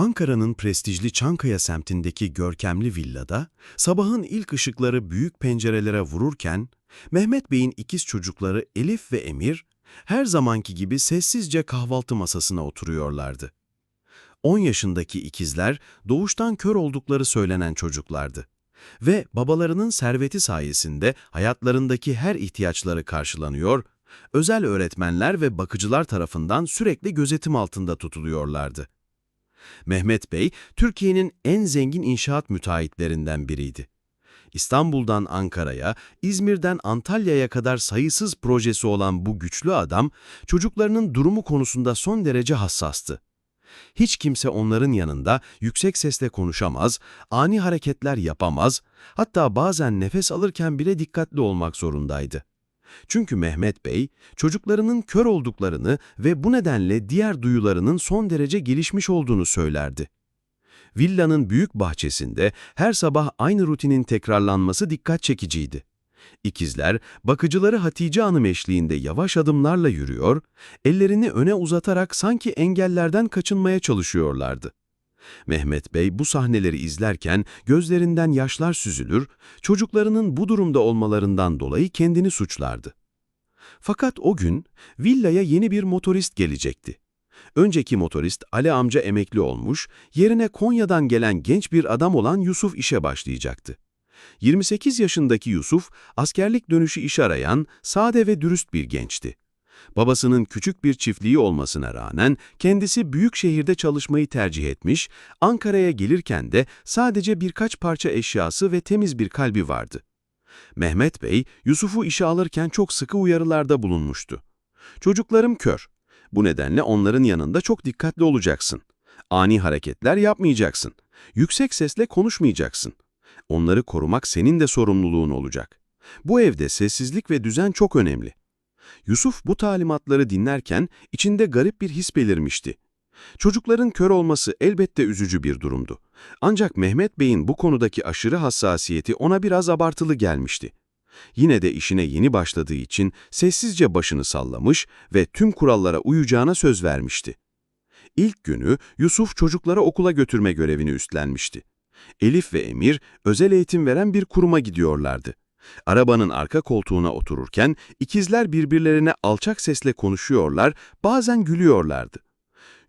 Ankara'nın prestijli Çankaya semtindeki görkemli villada sabahın ilk ışıkları büyük pencerelere vururken Mehmet Bey'in ikiz çocukları Elif ve Emir her zamanki gibi sessizce kahvaltı masasına oturuyorlardı. 10 yaşındaki ikizler doğuştan kör oldukları söylenen çocuklardı ve babalarının serveti sayesinde hayatlarındaki her ihtiyaçları karşılanıyor, özel öğretmenler ve bakıcılar tarafından sürekli gözetim altında tutuluyorlardı. Mehmet Bey, Türkiye'nin en zengin inşaat müteahhitlerinden biriydi. İstanbul'dan Ankara'ya, İzmir'den Antalya'ya kadar sayısız projesi olan bu güçlü adam, çocuklarının durumu konusunda son derece hassastı. Hiç kimse onların yanında yüksek sesle konuşamaz, ani hareketler yapamaz, hatta bazen nefes alırken bile dikkatli olmak zorundaydı. Çünkü Mehmet Bey, çocuklarının kör olduklarını ve bu nedenle diğer duyularının son derece gelişmiş olduğunu söylerdi. Villanın büyük bahçesinde her sabah aynı rutinin tekrarlanması dikkat çekiciydi. İkizler, bakıcıları Hatice Hanım eşliğinde yavaş adımlarla yürüyor, ellerini öne uzatarak sanki engellerden kaçınmaya çalışıyorlardı. Mehmet Bey bu sahneleri izlerken gözlerinden yaşlar süzülür, çocuklarının bu durumda olmalarından dolayı kendini suçlardı. Fakat o gün villaya yeni bir motorist gelecekti. Önceki motorist Ali amca emekli olmuş, yerine Konya'dan gelen genç bir adam olan Yusuf işe başlayacaktı. 28 yaşındaki Yusuf, askerlik dönüşü iş arayan, sade ve dürüst bir gençti. Babasının küçük bir çiftliği olmasına rağmen kendisi büyük şehirde çalışmayı tercih etmiş, Ankara'ya gelirken de sadece birkaç parça eşyası ve temiz bir kalbi vardı. Mehmet Bey, Yusuf'u işe alırken çok sıkı uyarılarda bulunmuştu. Çocuklarım kör. Bu nedenle onların yanında çok dikkatli olacaksın. Ani hareketler yapmayacaksın. Yüksek sesle konuşmayacaksın. Onları korumak senin de sorumluluğun olacak. Bu evde sessizlik ve düzen çok önemli. Yusuf bu talimatları dinlerken içinde garip bir his belirmişti. Çocukların kör olması elbette üzücü bir durumdu. Ancak Mehmet Bey'in bu konudaki aşırı hassasiyeti ona biraz abartılı gelmişti. Yine de işine yeni başladığı için sessizce başını sallamış ve tüm kurallara uyacağına söz vermişti. İlk günü Yusuf çocuklara okula götürme görevini üstlenmişti. Elif ve Emir özel eğitim veren bir kuruma gidiyorlardı. Arabanın arka koltuğuna otururken ikizler birbirlerine alçak sesle konuşuyorlar, bazen gülüyorlardı.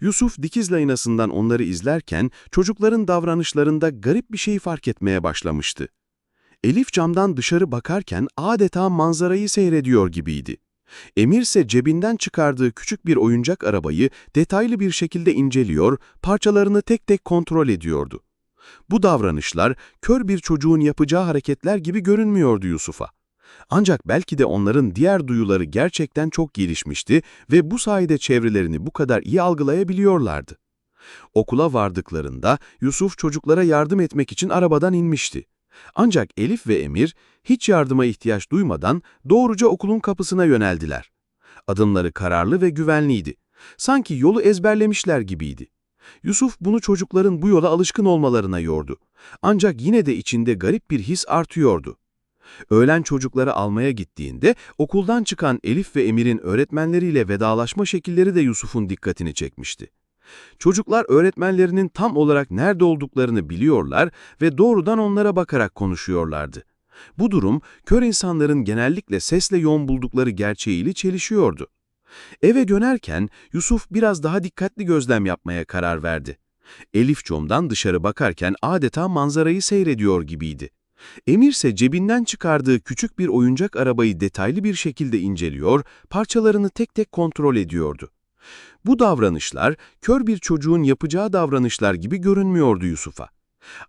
Yusuf dikiz laynasından onları izlerken çocukların davranışlarında garip bir şey fark etmeye başlamıştı. Elif camdan dışarı bakarken adeta manzarayı seyrediyor gibiydi. Emir ise cebinden çıkardığı küçük bir oyuncak arabayı detaylı bir şekilde inceliyor, parçalarını tek tek kontrol ediyordu. Bu davranışlar kör bir çocuğun yapacağı hareketler gibi görünmüyordu Yusuf'a. Ancak belki de onların diğer duyuları gerçekten çok gelişmişti ve bu sayede çevrelerini bu kadar iyi algılayabiliyorlardı. Okula vardıklarında Yusuf çocuklara yardım etmek için arabadan inmişti. Ancak Elif ve Emir hiç yardıma ihtiyaç duymadan doğruca okulun kapısına yöneldiler. Adımları kararlı ve güvenliydi. Sanki yolu ezberlemişler gibiydi. Yusuf bunu çocukların bu yola alışkın olmalarına yordu. Ancak yine de içinde garip bir his artıyordu. Öğlen çocukları almaya gittiğinde okuldan çıkan Elif ve Emir'in öğretmenleriyle vedalaşma şekilleri de Yusuf'un dikkatini çekmişti. Çocuklar öğretmenlerinin tam olarak nerede olduklarını biliyorlar ve doğrudan onlara bakarak konuşuyorlardı. Bu durum kör insanların genellikle sesle yoğun buldukları gerçeğiyle çelişiyordu. Eve dönerken Yusuf biraz daha dikkatli gözlem yapmaya karar verdi. Elif camdan dışarı bakarken adeta manzarayı seyrediyor gibiydi. Emir ise cebinden çıkardığı küçük bir oyuncak arabayı detaylı bir şekilde inceliyor, parçalarını tek tek kontrol ediyordu. Bu davranışlar kör bir çocuğun yapacağı davranışlar gibi görünmüyordu Yusuf'a.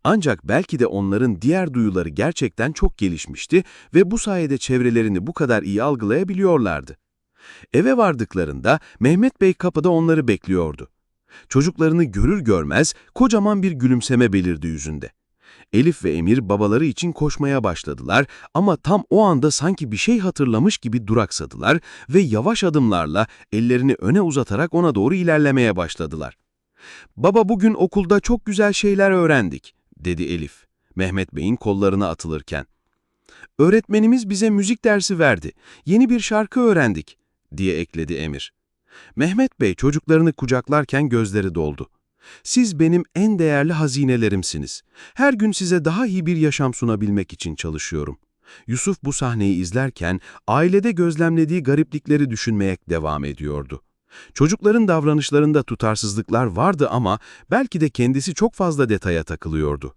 Ancak belki de onların diğer duyuları gerçekten çok gelişmişti ve bu sayede çevrelerini bu kadar iyi algılayabiliyorlardı. Eve vardıklarında Mehmet Bey kapıda onları bekliyordu. Çocuklarını görür görmez kocaman bir gülümseme belirdi yüzünde. Elif ve Emir babaları için koşmaya başladılar ama tam o anda sanki bir şey hatırlamış gibi duraksadılar ve yavaş adımlarla ellerini öne uzatarak ona doğru ilerlemeye başladılar. ''Baba bugün okulda çok güzel şeyler öğrendik.'' dedi Elif, Mehmet Bey'in kollarına atılırken. ''Öğretmenimiz bize müzik dersi verdi. Yeni bir şarkı öğrendik.'' Diye ekledi Emir. Mehmet Bey çocuklarını kucaklarken gözleri doldu. Siz benim en değerli hazinelerimsiniz. Her gün size daha iyi bir yaşam sunabilmek için çalışıyorum. Yusuf bu sahneyi izlerken ailede gözlemlediği gariplikleri düşünmeye devam ediyordu. Çocukların davranışlarında tutarsızlıklar vardı ama belki de kendisi çok fazla detaya takılıyordu.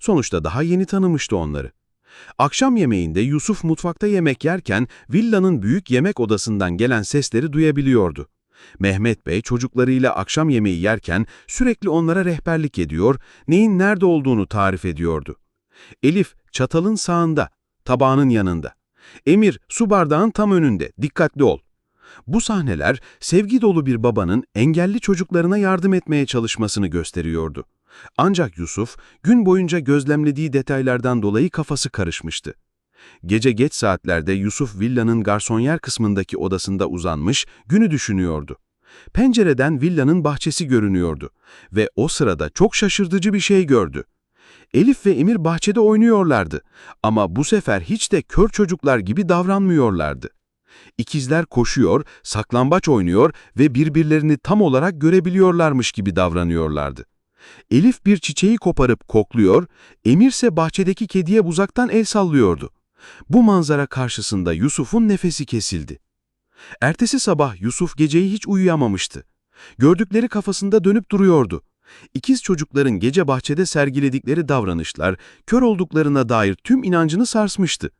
Sonuçta daha yeni tanımıştı onları. Akşam yemeğinde Yusuf mutfakta yemek yerken villanın büyük yemek odasından gelen sesleri duyabiliyordu. Mehmet Bey çocuklarıyla akşam yemeği yerken sürekli onlara rehberlik ediyor, neyin nerede olduğunu tarif ediyordu. Elif çatalın sağında, tabağının yanında. Emir su bardağın tam önünde, dikkatli ol. Bu sahneler sevgi dolu bir babanın engelli çocuklarına yardım etmeye çalışmasını gösteriyordu. Ancak Yusuf gün boyunca gözlemlediği detaylardan dolayı kafası karışmıştı. Gece geç saatlerde Yusuf villanın garsonyer kısmındaki odasında uzanmış, günü düşünüyordu. Pencereden villanın bahçesi görünüyordu ve o sırada çok şaşırtıcı bir şey gördü. Elif ve Emir bahçede oynuyorlardı ama bu sefer hiç de kör çocuklar gibi davranmıyorlardı. İkizler koşuyor, saklambaç oynuyor ve birbirlerini tam olarak görebiliyorlarmış gibi davranıyorlardı. Elif bir çiçeği koparıp kokluyor, Emir ise bahçedeki kediye uzaktan el sallıyordu. Bu manzara karşısında Yusuf'un nefesi kesildi. Ertesi sabah Yusuf geceyi hiç uyuyamamıştı. Gördükleri kafasında dönüp duruyordu. İkiz çocukların gece bahçede sergiledikleri davranışlar, kör olduklarına dair tüm inancını sarsmıştı.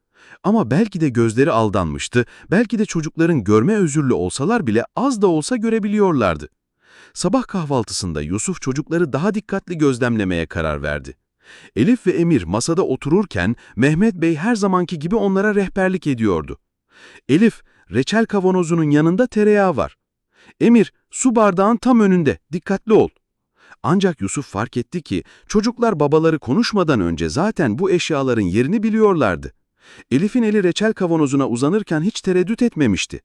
Ama belki de gözleri aldanmıştı, belki de çocukların görme özürlü olsalar bile az da olsa görebiliyorlardı. Sabah kahvaltısında Yusuf çocukları daha dikkatli gözlemlemeye karar verdi. Elif ve Emir masada otururken Mehmet Bey her zamanki gibi onlara rehberlik ediyordu. Elif, reçel kavanozunun yanında tereyağı var. Emir, su bardağın tam önünde, dikkatli ol. Ancak Yusuf fark etti ki çocuklar babaları konuşmadan önce zaten bu eşyaların yerini biliyorlardı. Elif'in eli reçel kavanozuna uzanırken hiç tereddüt etmemişti.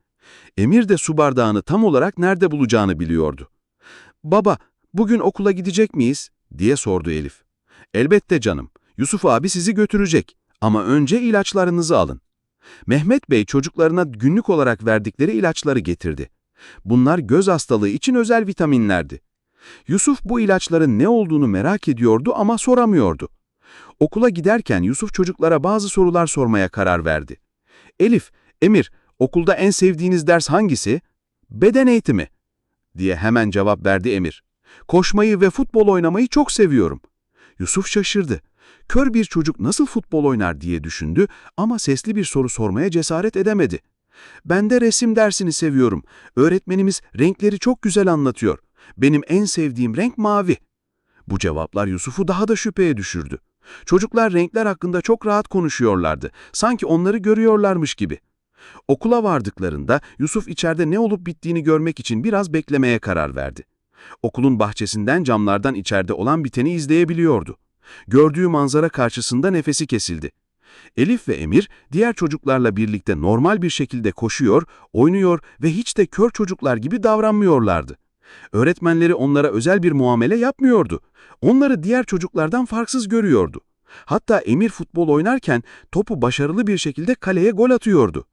Emir de su bardağını tam olarak nerede bulacağını biliyordu. ''Baba, bugün okula gidecek miyiz?'' diye sordu Elif. ''Elbette canım, Yusuf abi sizi götürecek ama önce ilaçlarınızı alın.'' Mehmet Bey çocuklarına günlük olarak verdikleri ilaçları getirdi. Bunlar göz hastalığı için özel vitaminlerdi. Yusuf bu ilaçların ne olduğunu merak ediyordu ama soramıyordu. Okula giderken Yusuf çocuklara bazı sorular sormaya karar verdi. Elif, Emir, okulda en sevdiğiniz ders hangisi? Beden eğitimi, diye hemen cevap verdi Emir. Koşmayı ve futbol oynamayı çok seviyorum. Yusuf şaşırdı. Kör bir çocuk nasıl futbol oynar diye düşündü ama sesli bir soru sormaya cesaret edemedi. Ben de resim dersini seviyorum. Öğretmenimiz renkleri çok güzel anlatıyor. Benim en sevdiğim renk mavi. Bu cevaplar Yusuf'u daha da şüpheye düşürdü. Çocuklar renkler hakkında çok rahat konuşuyorlardı. Sanki onları görüyorlarmış gibi. Okula vardıklarında Yusuf içeride ne olup bittiğini görmek için biraz beklemeye karar verdi. Okulun bahçesinden camlardan içeride olan biteni izleyebiliyordu. Gördüğü manzara karşısında nefesi kesildi. Elif ve Emir diğer çocuklarla birlikte normal bir şekilde koşuyor, oynuyor ve hiç de kör çocuklar gibi davranmıyorlardı. Öğretmenleri onlara özel bir muamele yapmıyordu. Onları diğer çocuklardan farksız görüyordu. Hatta Emir futbol oynarken topu başarılı bir şekilde kaleye gol atıyordu.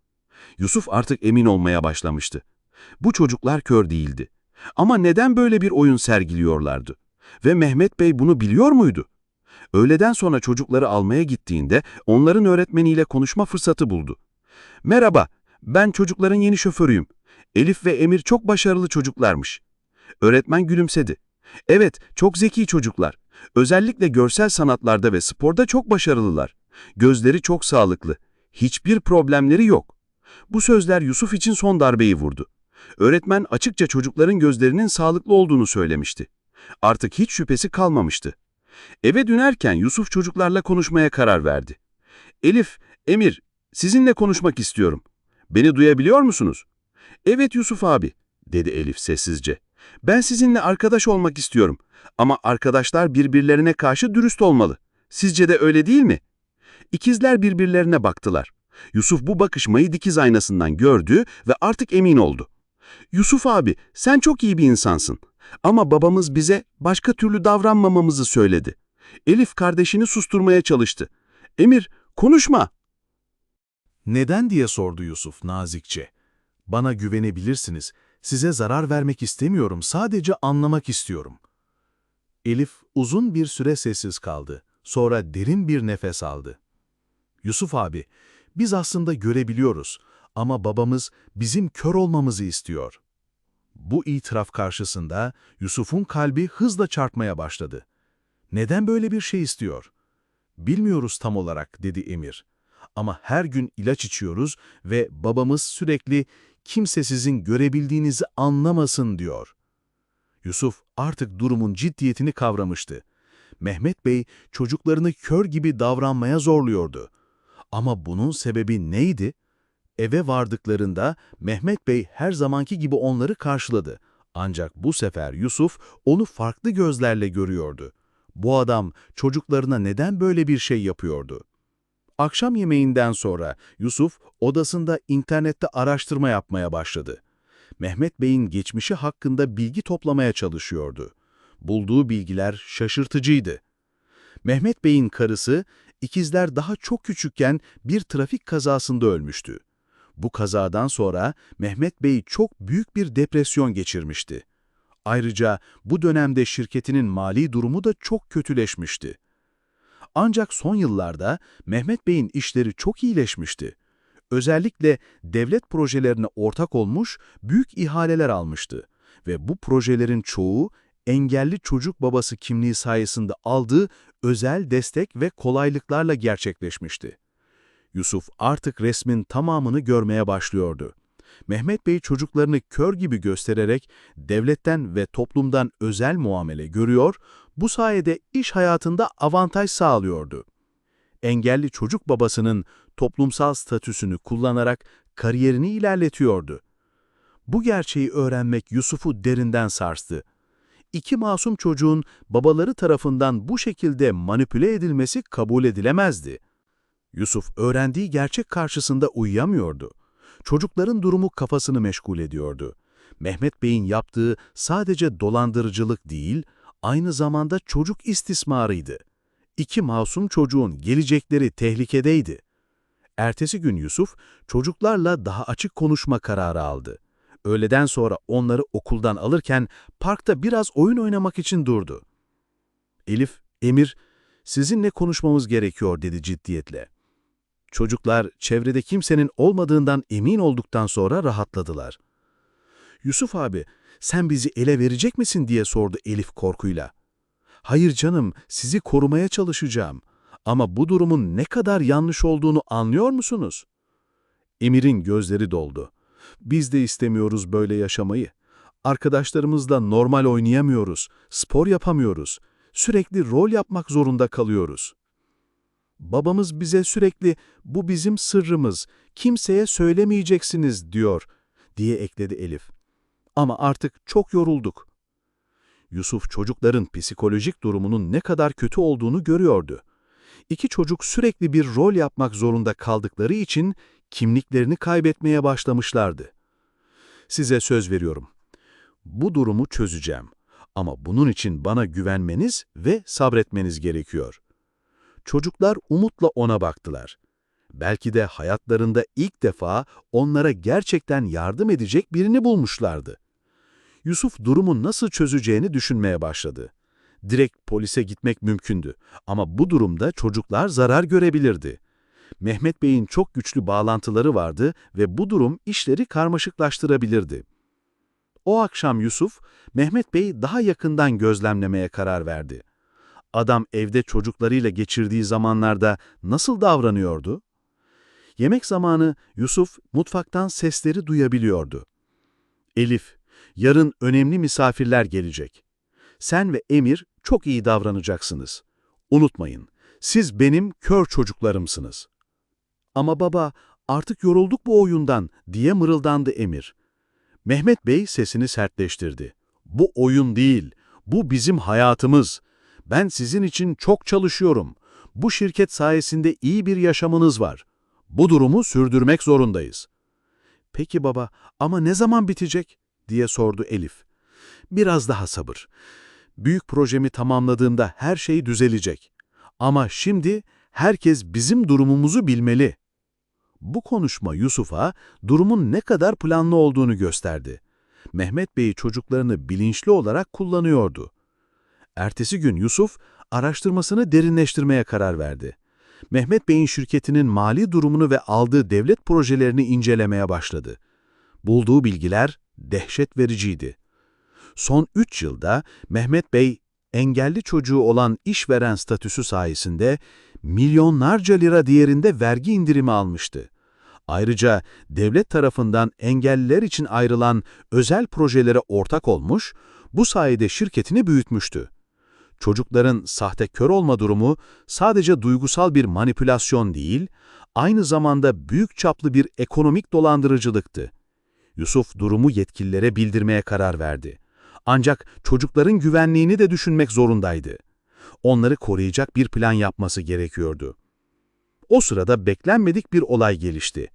Yusuf artık emin olmaya başlamıştı. Bu çocuklar kör değildi. Ama neden böyle bir oyun sergiliyorlardı? Ve Mehmet Bey bunu biliyor muydu? Öğleden sonra çocukları almaya gittiğinde onların öğretmeniyle konuşma fırsatı buldu. Merhaba, ben çocukların yeni şoförüyüm. Elif ve Emir çok başarılı çocuklarmış. Öğretmen gülümsedi. Evet, çok zeki çocuklar. Özellikle görsel sanatlarda ve sporda çok başarılılar. Gözleri çok sağlıklı. Hiçbir problemleri yok. Bu sözler Yusuf için son darbeyi vurdu. Öğretmen açıkça çocukların gözlerinin sağlıklı olduğunu söylemişti. Artık hiç şüphesi kalmamıştı. Eve dönerken Yusuf çocuklarla konuşmaya karar verdi. Elif, Emir, sizinle konuşmak istiyorum. Beni duyabiliyor musunuz? Evet Yusuf abi, dedi Elif sessizce. Ben sizinle arkadaş olmak istiyorum. Ama arkadaşlar birbirlerine karşı dürüst olmalı. Sizce de öyle değil mi? İkizler birbirlerine baktılar. Yusuf bu bakışmayı dikiz aynasından gördü ve artık emin oldu. Yusuf abi, sen çok iyi bir insansın. Ama babamız bize başka türlü davranmamamızı söyledi. Elif kardeşini susturmaya çalıştı. Emir, konuşma. Neden diye sordu Yusuf nazikçe. Bana güvenebilirsiniz. Size zarar vermek istemiyorum, sadece anlamak istiyorum. Elif uzun bir süre sessiz kaldı. Sonra derin bir nefes aldı. Yusuf abi, biz aslında görebiliyoruz ama babamız bizim kör olmamızı istiyor. Bu itiraf karşısında Yusuf'un kalbi hızla çarpmaya başladı. Neden böyle bir şey istiyor? Bilmiyoruz tam olarak, dedi Emir. Ama her gün ilaç içiyoruz ve babamız sürekli kimse sizin görebildiğinizi anlamasın diyor. Yusuf artık durumun ciddiyetini kavramıştı. Mehmet Bey çocuklarını kör gibi davranmaya zorluyordu. Ama bunun sebebi neydi? Eve vardıklarında Mehmet Bey her zamanki gibi onları karşıladı. Ancak bu sefer Yusuf onu farklı gözlerle görüyordu. Bu adam çocuklarına neden böyle bir şey yapıyordu? Akşam yemeğinden sonra Yusuf odasında internette araştırma yapmaya başladı. Mehmet Bey'in geçmişi hakkında bilgi toplamaya çalışıyordu. Bulduğu bilgiler şaşırtıcıydı. Mehmet Bey'in karısı, ikizler daha çok küçükken bir trafik kazasında ölmüştü. Bu kazadan sonra Mehmet Bey çok büyük bir depresyon geçirmişti. Ayrıca bu dönemde şirketinin mali durumu da çok kötüleşmişti. Ancak son yıllarda Mehmet Bey'in işleri çok iyileşmişti. Özellikle devlet projelerine ortak olmuş, büyük ihaleler almıştı ve bu projelerin çoğu engelli çocuk babası kimliği sayesinde aldığı özel destek ve kolaylıklarla gerçekleşmişti. Yusuf artık resmin tamamını görmeye başlıyordu. Mehmet Bey çocuklarını kör gibi göstererek devletten ve toplumdan özel muamele görüyor, bu sayede iş hayatında avantaj sağlıyordu. Engelli çocuk babasının toplumsal statüsünü kullanarak kariyerini ilerletiyordu. Bu gerçeği öğrenmek Yusuf'u derinden sarstı. İki masum çocuğun babaları tarafından bu şekilde manipüle edilmesi kabul edilemezdi. Yusuf öğrendiği gerçek karşısında uyuyamıyordu. Çocukların durumu kafasını meşgul ediyordu. Mehmet Bey'in yaptığı sadece dolandırıcılık değil, aynı zamanda çocuk istismarıydı. İki masum çocuğun gelecekleri tehlikedeydi. Ertesi gün Yusuf, çocuklarla daha açık konuşma kararı aldı. Öğleden sonra onları okuldan alırken parkta biraz oyun oynamak için durdu. Elif, Emir, sizinle konuşmamız gerekiyor dedi ciddiyetle. Çocuklar çevrede kimsenin olmadığından emin olduktan sonra rahatladılar. Yusuf abi, sen bizi ele verecek misin diye sordu Elif korkuyla. Hayır canım, sizi korumaya çalışacağım. Ama bu durumun ne kadar yanlış olduğunu anlıyor musunuz? Emir'in gözleri doldu. Biz de istemiyoruz böyle yaşamayı. Arkadaşlarımızla normal oynayamıyoruz, spor yapamıyoruz. Sürekli rol yapmak zorunda kalıyoruz. Babamız bize sürekli bu bizim sırrımız, kimseye söylemeyeceksiniz diyor diye ekledi Elif. Ama artık çok yorulduk. Yusuf çocukların psikolojik durumunun ne kadar kötü olduğunu görüyordu. İki çocuk sürekli bir rol yapmak zorunda kaldıkları için kimliklerini kaybetmeye başlamışlardı. Size söz veriyorum. Bu durumu çözeceğim. Ama bunun için bana güvenmeniz ve sabretmeniz gerekiyor. Çocuklar umutla ona baktılar. Belki de hayatlarında ilk defa onlara gerçekten yardım edecek birini bulmuşlardı. Yusuf durumu nasıl çözeceğini düşünmeye başladı. Direkt polise gitmek mümkündü ama bu durumda çocuklar zarar görebilirdi. Mehmet Bey'in çok güçlü bağlantıları vardı ve bu durum işleri karmaşıklaştırabilirdi. O akşam Yusuf, Mehmet Bey'i daha yakından gözlemlemeye karar verdi. Adam evde çocuklarıyla geçirdiği zamanlarda nasıl davranıyordu? Yemek zamanı Yusuf mutfaktan sesleri duyabiliyordu. Elif, yarın önemli misafirler gelecek. Sen ve Emir çok iyi davranacaksınız. Unutmayın, siz benim kör çocuklarımsınız. Ama baba, artık yorulduk bu oyundan diye mırıldandı Emir. Mehmet Bey sesini sertleştirdi. Bu oyun değil, bu bizim hayatımız. Ben sizin için çok çalışıyorum. Bu şirket sayesinde iyi bir yaşamınız var. Bu durumu sürdürmek zorundayız. Peki baba, ama ne zaman bitecek? diye sordu Elif. Biraz daha sabır. Büyük projemi tamamladığımda her şey düzelecek. Ama şimdi herkes bizim durumumuzu bilmeli. Bu konuşma Yusuf'a durumun ne kadar planlı olduğunu gösterdi. Mehmet Bey çocuklarını bilinçli olarak kullanıyordu. Ertesi gün Yusuf, araştırmasını derinleştirmeye karar verdi. Mehmet Bey'in şirketinin mali durumunu ve aldığı devlet projelerini incelemeye başladı. Bulduğu bilgiler dehşet vericiydi. Son 3 yılda Mehmet Bey, engelli çocuğu olan işveren statüsü sayesinde milyonlarca lira değerinde vergi indirimi almıştı. Ayrıca devlet tarafından engelliler için ayrılan özel projelere ortak olmuş, bu sayede şirketini büyütmüştü. Çocukların sahte kör olma durumu sadece duygusal bir manipülasyon değil, aynı zamanda büyük çaplı bir ekonomik dolandırıcılıktı. Yusuf durumu yetkililere bildirmeye karar verdi. Ancak çocukların güvenliğini de düşünmek zorundaydı. Onları koruyacak bir plan yapması gerekiyordu. O sırada beklenmedik bir olay gelişti.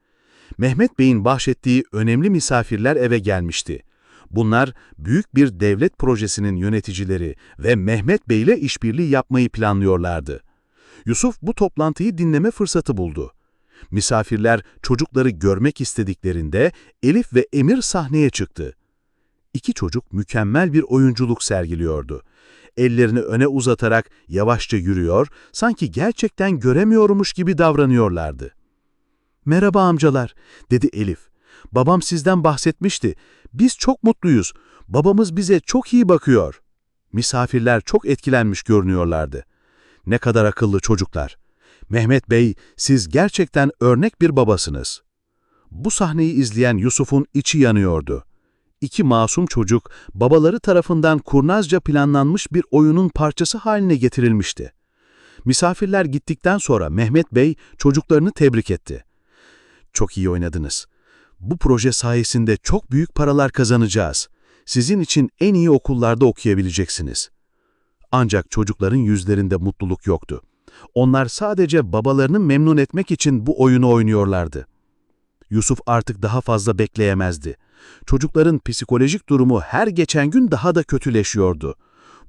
Mehmet Bey'in bahşettiği önemli misafirler eve gelmişti. Bunlar büyük bir devlet projesinin yöneticileri ve Mehmet Bey ile işbirliği yapmayı planlıyorlardı. Yusuf bu toplantıyı dinleme fırsatı buldu. Misafirler çocukları görmek istediklerinde Elif ve Emir sahneye çıktı. İki çocuk mükemmel bir oyunculuk sergiliyordu. Ellerini öne uzatarak yavaşça yürüyor, sanki gerçekten göremiyormuş gibi davranıyorlardı. ''Merhaba amcalar'' dedi Elif. ''Babam sizden bahsetmişti. Biz çok mutluyuz. Babamız bize çok iyi bakıyor.'' Misafirler çok etkilenmiş görünüyorlardı. Ne kadar akıllı çocuklar. Mehmet Bey, siz gerçekten örnek bir babasınız. Bu sahneyi izleyen Yusuf'un içi yanıyordu. İki masum çocuk, babaları tarafından kurnazca planlanmış bir oyunun parçası haline getirilmişti. Misafirler gittikten sonra Mehmet Bey çocuklarını tebrik etti. Çok iyi oynadınız. Bu proje sayesinde çok büyük paralar kazanacağız. Sizin için en iyi okullarda okuyabileceksiniz. Ancak çocukların yüzlerinde mutluluk yoktu. Onlar sadece babalarını memnun etmek için bu oyunu oynuyorlardı. Yusuf artık daha fazla bekleyemezdi. Çocukların psikolojik durumu her geçen gün daha da kötüleşiyordu.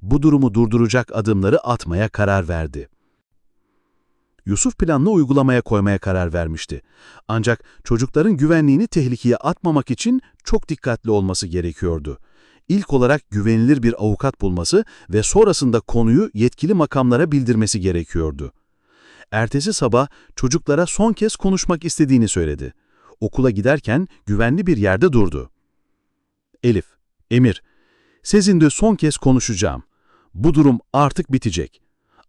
Bu durumu durduracak adımları atmaya karar verdi. Yusuf planını uygulamaya koymaya karar vermişti. Ancak çocukların güvenliğini tehlikeye atmamak için çok dikkatli olması gerekiyordu. İlk olarak güvenilir bir avukat bulması ve sonrasında konuyu yetkili makamlara bildirmesi gerekiyordu. Ertesi sabah çocuklara son kez konuşmak istediğini söyledi. Okula giderken güvenli bir yerde durdu. Elif, Emir, sizinle son kez konuşacağım. Bu durum artık bitecek.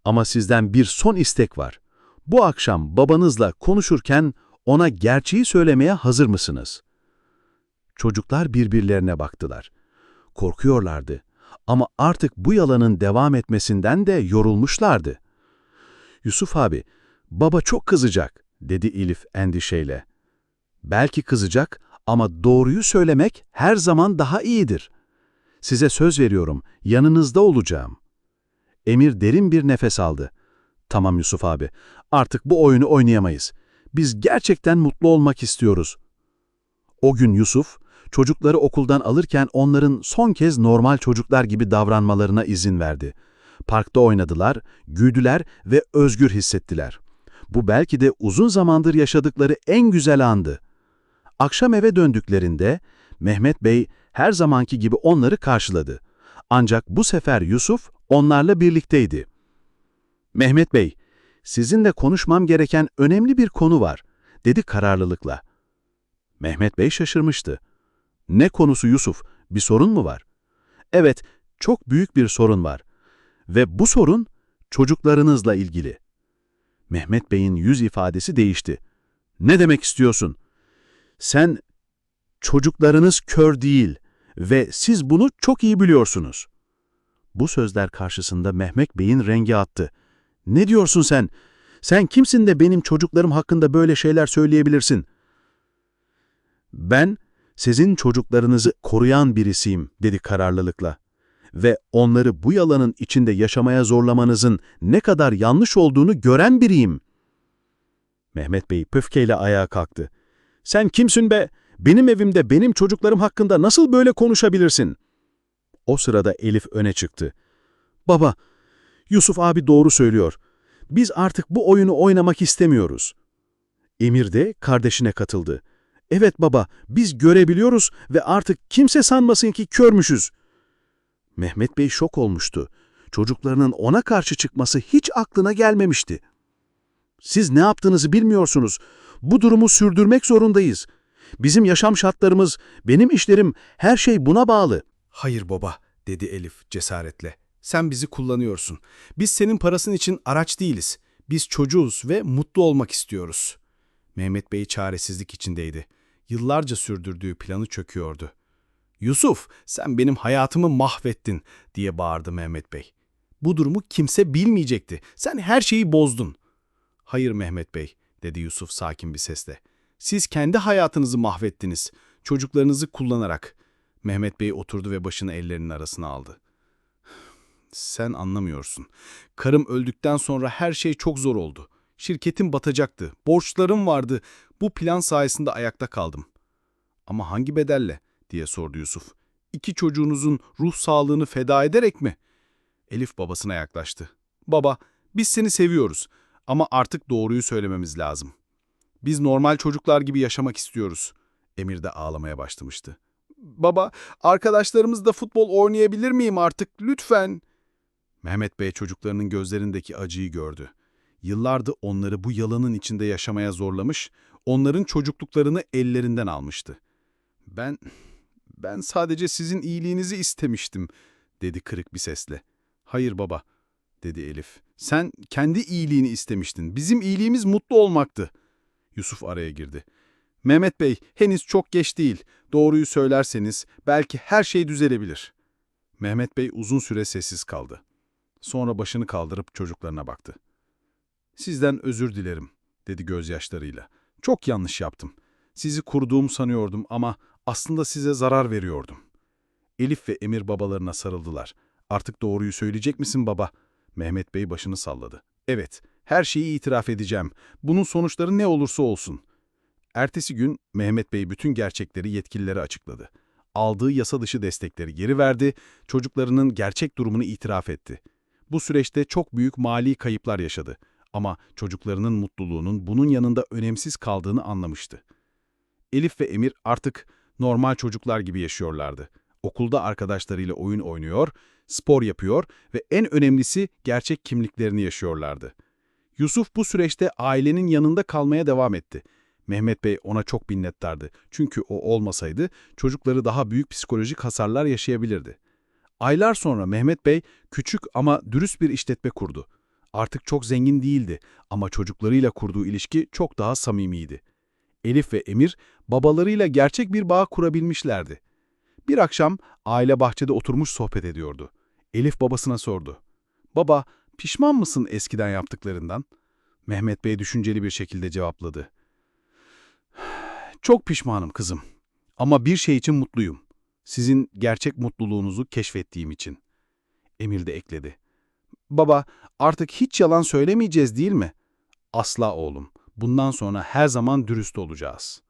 Ama sizden bir son istek var. Bu akşam babanızla konuşurken ona gerçeği söylemeye hazır mısınız? Çocuklar birbirlerine baktılar. Korkuyorlardı ama artık bu yalanın devam etmesinden de yorulmuşlardı. Yusuf abi, baba çok kızacak, dedi Elif endişeyle. Belki kızacak ama doğruyu söylemek her zaman daha iyidir. Size söz veriyorum, yanınızda olacağım. Emir derin bir nefes aldı. Tamam Yusuf abi, artık bu oyunu oynayamayız. Biz gerçekten mutlu olmak istiyoruz. O gün Yusuf, çocukları okuldan alırken onların son kez normal çocuklar gibi davranmalarına izin verdi. Parkta oynadılar, güldüler ve özgür hissettiler. Bu belki de uzun zamandır yaşadıkları en güzel andı. Akşam eve döndüklerinde Mehmet Bey her zamanki gibi onları karşıladı. Ancak bu sefer Yusuf onlarla birlikteydi. Mehmet Bey, sizinle konuşmam gereken önemli bir konu var, dedi kararlılıkla. Mehmet Bey şaşırmıştı. Ne konusu Yusuf, bir sorun mu var? Evet, çok büyük bir sorun var. Ve bu sorun çocuklarınızla ilgili. Mehmet Bey'in yüz ifadesi değişti. Ne demek istiyorsun? Sen, çocuklarınız kör değil ve siz bunu çok iyi biliyorsunuz. Bu sözler karşısında Mehmet Bey'in rengi attı. Ne diyorsun sen? Sen kimsin de benim çocuklarım hakkında böyle şeyler söyleyebilirsin? Ben, sizin çocuklarınızı koruyan birisiyim, dedi kararlılıkla. Ve onları bu yalanın içinde yaşamaya zorlamanızın ne kadar yanlış olduğunu gören biriyim. Mehmet Bey pöfkeyle ayağa kalktı. Sen kimsin be? Benim evimde benim çocuklarım hakkında nasıl böyle konuşabilirsin? O sırada Elif öne çıktı. Baba, Yusuf abi doğru söylüyor. Biz artık bu oyunu oynamak istemiyoruz. Emir de kardeşine katıldı. Evet baba, biz görebiliyoruz ve artık kimse sanmasın ki körmüşüz. Mehmet Bey şok olmuştu. çocuklarının ona karşı çıkması hiç aklına gelmemişti. Siz ne yaptığınızı bilmiyorsunuz. Bu durumu sürdürmek zorundayız. Bizim yaşam şartlarımız, benim işlerim, her şey buna bağlı. Hayır baba, dedi Elif cesaretle. Sen bizi kullanıyorsun. Biz senin parasın için araç değiliz. Biz çocuğuz ve mutlu olmak istiyoruz. Mehmet Bey çaresizlik içindeydi. Yıllarca sürdürdüğü planı çöküyordu. Yusuf, sen benim hayatımı mahvettin, diye bağırdı Mehmet Bey. Bu durumu kimse bilmeyecekti. Sen her şeyi bozdun. Hayır Mehmet Bey, dedi Yusuf sakin bir sesle. Siz kendi hayatınızı mahvettiniz, çocuklarınızı kullanarak. Mehmet Bey oturdu ve başını ellerinin arasına aldı. Sen anlamıyorsun. Karım öldükten sonra her şey çok zor oldu. Şirketim batacaktı, borçlarım vardı. Bu plan sayesinde ayakta kaldım. Ama hangi bedelle? diye sordu Yusuf. İki çocuğunuzun ruh sağlığını feda ederek mi? Elif babasına yaklaştı. Baba, biz seni seviyoruz ama artık doğruyu söylememiz lazım. Biz normal çocuklar gibi yaşamak istiyoruz. Emir de ağlamaya başlamıştı. Baba, arkadaşlarımızla futbol oynayabilir miyim artık lütfen? Mehmet Bey çocuklarının gözlerindeki acıyı gördü. Yıllardır onları bu yalanın içinde yaşamaya zorlamış, onların çocukluklarını ellerinden almıştı. Ben, ben sadece sizin iyiliğinizi istemiştim, dedi kırık bir sesle. Hayır baba, dedi Elif. Sen kendi iyiliğini istemiştin. Bizim iyiliğimiz mutlu olmaktı. Yusuf araya girdi. Mehmet Bey, henüz çok geç değil. Doğruyu söylerseniz belki her şey düzelebilir. Mehmet Bey uzun süre sessiz kaldı. Sonra başını kaldırıp çocuklarına baktı. Sizden özür dilerim, dedi gözyaşlarıyla. Çok yanlış yaptım. Sizi kurduğumu sanıyordum ama aslında size zarar veriyordum. Elif ve Emir babalarına sarıldılar. Artık doğruyu söyleyecek misin baba? Mehmet Bey başını salladı. Evet, her şeyi itiraf edeceğim. Bunun sonuçları ne olursa olsun. Ertesi gün Mehmet Bey bütün gerçekleri yetkililere açıkladı. Aldığı yasa dışı destekleri geri verdi, çocuklarının gerçek durumunu itiraf etti. Bu süreçte çok büyük mali kayıplar yaşadı ama çocuklarının mutluluğunun bunun yanında önemsiz kaldığını anlamıştı. Elif ve Emir artık normal çocuklar gibi yaşıyorlardı. Okulda arkadaşlarıyla oyun oynuyor, spor yapıyor ve en önemlisi gerçek kimliklerini yaşıyorlardı. Yusuf bu süreçte ailenin yanında kalmaya devam etti. Mehmet Bey ona çok minnettardı. Çünkü o olmasaydı çocukları daha büyük psikolojik hasarlar yaşayabilirdi. Aylar sonra Mehmet Bey küçük ama dürüst bir işletme kurdu. Artık çok zengin değildi ama çocuklarıyla kurduğu ilişki çok daha samimiydi. Elif ve Emir babalarıyla gerçek bir bağ kurabilmişlerdi. Bir akşam aile bahçede oturmuş sohbet ediyordu. Elif babasına sordu. Baba, pişman mısın eskiden yaptıklarından? Mehmet Bey düşünceli bir şekilde cevapladı. Çok pişmanım kızım. Ama bir şey için mutluyum. Sizin gerçek mutluluğunuzu keşfettiğim için. Emir de ekledi. Baba, artık hiç yalan söylemeyeceğiz değil mi? Asla oğlum. Bundan sonra her zaman dürüst olacağız.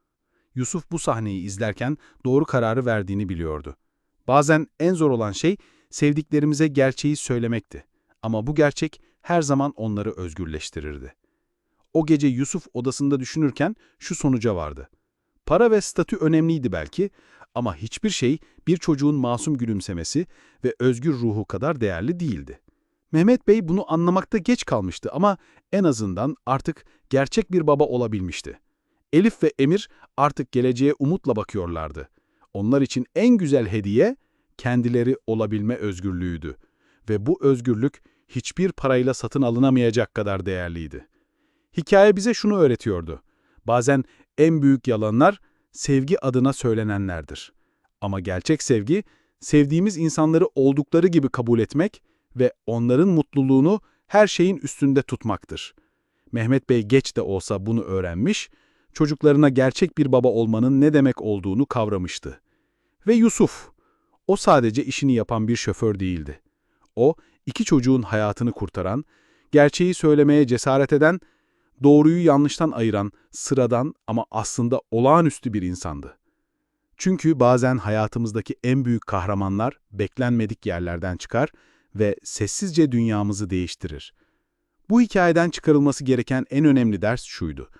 Yusuf bu sahneyi izlerken doğru kararı verdiğini biliyordu. Bazen en zor olan şey sevdiklerimize gerçeği söylemekti. Ama bu gerçek her zaman onları özgürleştirirdi. O gece Yusuf odasında düşünürken şu sonuca vardı. Para ve statü önemliydi belki ama hiçbir şey bir çocuğun masum gülümsemesi ve özgür ruhu kadar değerli değildi. Mehmet Bey bunu anlamakta geç kalmıştı ama en azından artık gerçek bir baba olabilmişti. Elif ve Emir artık geleceğe umutla bakıyorlardı. Onlar için en güzel hediye kendileri olabilme özgürlüğüydü ve bu özgürlük hiçbir parayla satın alınamayacak kadar değerliydi. Hikaye bize şunu öğretiyordu. Bazen en büyük yalanlar sevgi adına söylenenlerdir. Ama gerçek sevgi, sevdiğimiz insanları oldukları gibi kabul etmek ve onların mutluluğunu her şeyin üstünde tutmaktır. Mehmet Bey geç de olsa bunu öğrenmiş, çocuklarına gerçek bir baba olmanın ne demek olduğunu kavramıştı. Ve Yusuf, o sadece işini yapan bir şoför değildi. O, iki çocuğun hayatını kurtaran, gerçeği söylemeye cesaret eden, doğruyu yanlıştan ayıran, sıradan ama aslında olağanüstü bir insandı. Çünkü bazen hayatımızdaki en büyük kahramanlar beklenmedik yerlerden çıkar ve sessizce dünyamızı değiştirir. Bu hikayeden çıkarılması gereken en önemli ders şuydu.